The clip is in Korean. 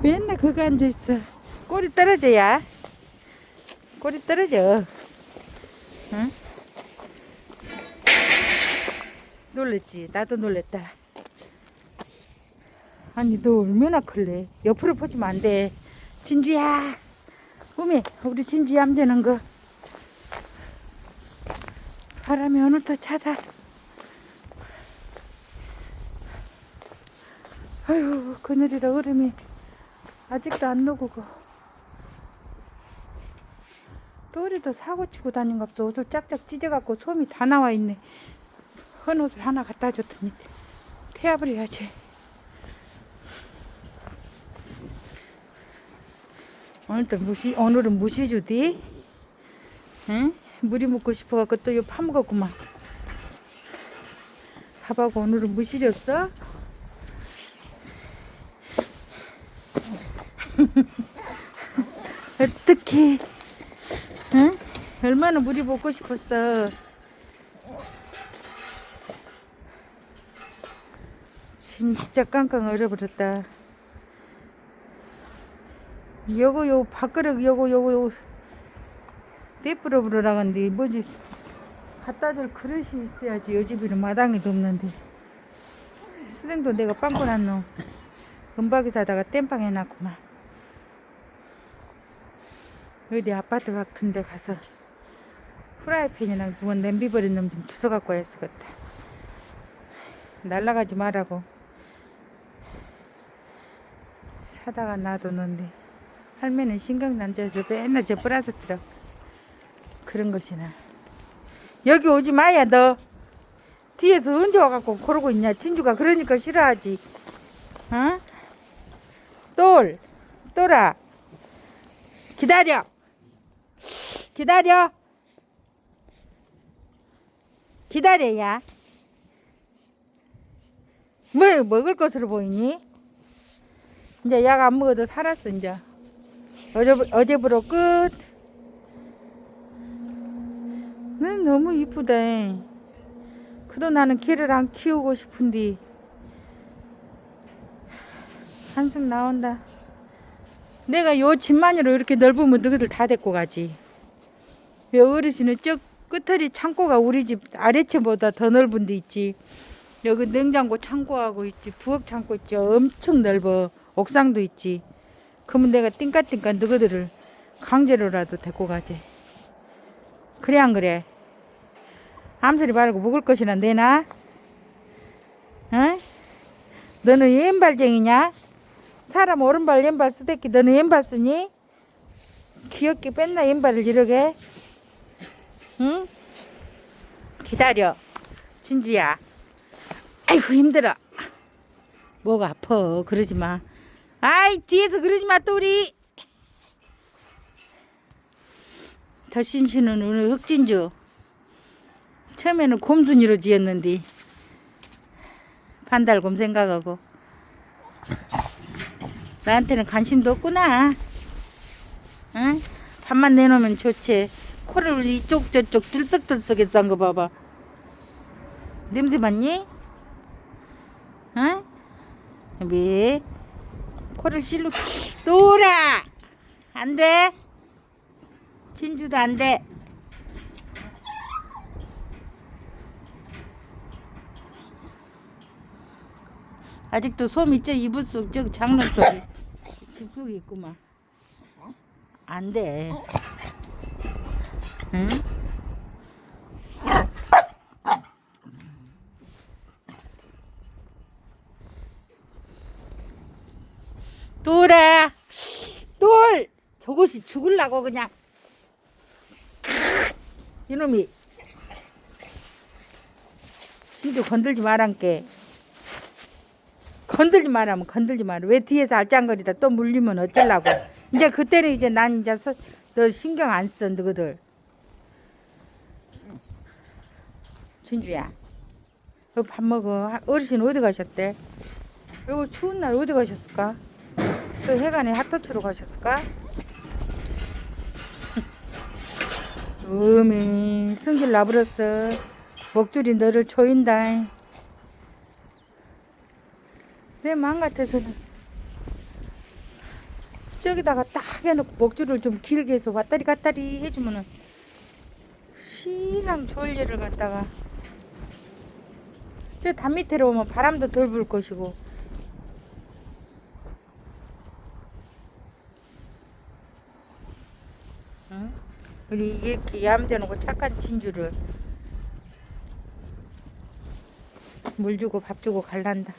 맨날 거기 앉아있어. 꼬리 떨어져야. 꼬리 떨어져. 응? 놀랬지. 나도 놀랬다. 아니, 너 얼마나 클래? 옆으로 퍼지면 안 돼. 진주야. 우미, 우리 진주 얌전한 거. 바람이 오늘도 차다. 아유, 그늘이라 얼음이 아직도 안 녹고. 또리도 사고 치고 다닌 거 없어. 옷을 짝짝 찢어갖고 솜이 다 나와 있네. 헌 옷을 하나 갖다 줬더니 태압을 해야지. 오늘도 무시, 오늘은 무시 주디? 응? 물이 먹고 싶어갖고 또 이거 파먹었구만. 밥하고 오늘은 무시 줬어? 어떡해. 응? 얼마나 물이 먹고 싶었어. 진짜 깡깡 얼어버렸다. 요거 요 밥그릇 요거 요거 요거 떼뿌려 부르라간데 뭐지 갖다 줄 그릇이 있어야지 요 집에는 마당에도 없는데 쓰댕도 내가 빵꾸 났노 은박이 사다가 땜빵 해놨구만 어디 아파트 같은 데 가서 프라이팬이랑 누가 냄비 버린 놈 좀 주워 갖고 와야 쓰겠다 날라가지 말라고. 사다가 놔뒀는데 할매는 신경 난자서 맨날 저 플라스 트럭 그런 것이나. 여기 오지 마야 너. 뒤에서 언제 와갖고 그러고 있냐. 진주가 그러니까 싫어하지. 어? 똘 똘아. 기다려 기다려 기다려야 뭐 먹을 것으로 보이니? 이제 약 안 먹어도 살았어 이제 어제 어제부로 끝. 난 너무 이쁘다. 그도 나는 개를 안 키우고 싶은데 한숨 나온다. 내가 요 집만으로 이렇게 넓으면 너희들 다 데리고 가지. 요 어르신은 저 끝털이 창고가 우리 집 아래층보다 더 넓은 데 있지. 여기 냉장고 창고하고 있지. 부엌 창고 있지. 엄청 넓어. 옥상도 있지. 그러면 내가 띵까띵까 너희들을 강제로라도 데리고 가지. 그래 안 그래? 암소리 말고 먹을 것이나 내놔. 어? 너는 왼발쟁이냐? 사람 오른발 왼발 쓰대기 너는 왼발 쓰니? 귀엽게 뺐나 왼발을 이러게? 응? 기다려. 진주야. 아이고 힘들어. 뭐가 아파. 그러지 마. 아이 뒤에서 그러지 마 또리. 더 신신은 오늘 흑진주. 처음에는 곰순이로 지었는데 반달곰 생각하고 나한테는 관심도 없구나. 응? 밥만 내놓으면 좋지. 코를 이쪽 저쪽 들썩들썩해서 한거 봐봐. 냄새 맡니? 응? 왜? 코를 실로 놀아 안 돼. 진주도 안 돼. 아직도 솜 있죠 이불 속 저기 장롱 속에 집 속에 있구만. 안 돼. 응? 돌아 돌 저것이 죽을라고 그냥. 이놈이. 진짜 건들지 말란게 건들지 말라면 건들지 마라. 왜 뒤에서 알짱거리다 또 물리면 어쩌려고. 이제 그때는 이제 난 이제 서, 너 신경 안 써 너희들 진주야 너밥 먹어 어르신 어디 가셨대 이거 추운 날 어디 가셨을까 또 해관에 핫터치로 가셨을까? 음이 승질 나버렸어. 목줄이 너를 조인다. 내 마음 같아서는 저기다가 딱 해놓고 목줄을 좀 길게 해서 왔다리 갔다리 해주면은 시상 일을 갖다가 저 담 밑으로 오면 바람도 덜 불 것이고 응? 우리 이렇게 얌전하고 착한 진주를 물 주고 밥 주고 갈란다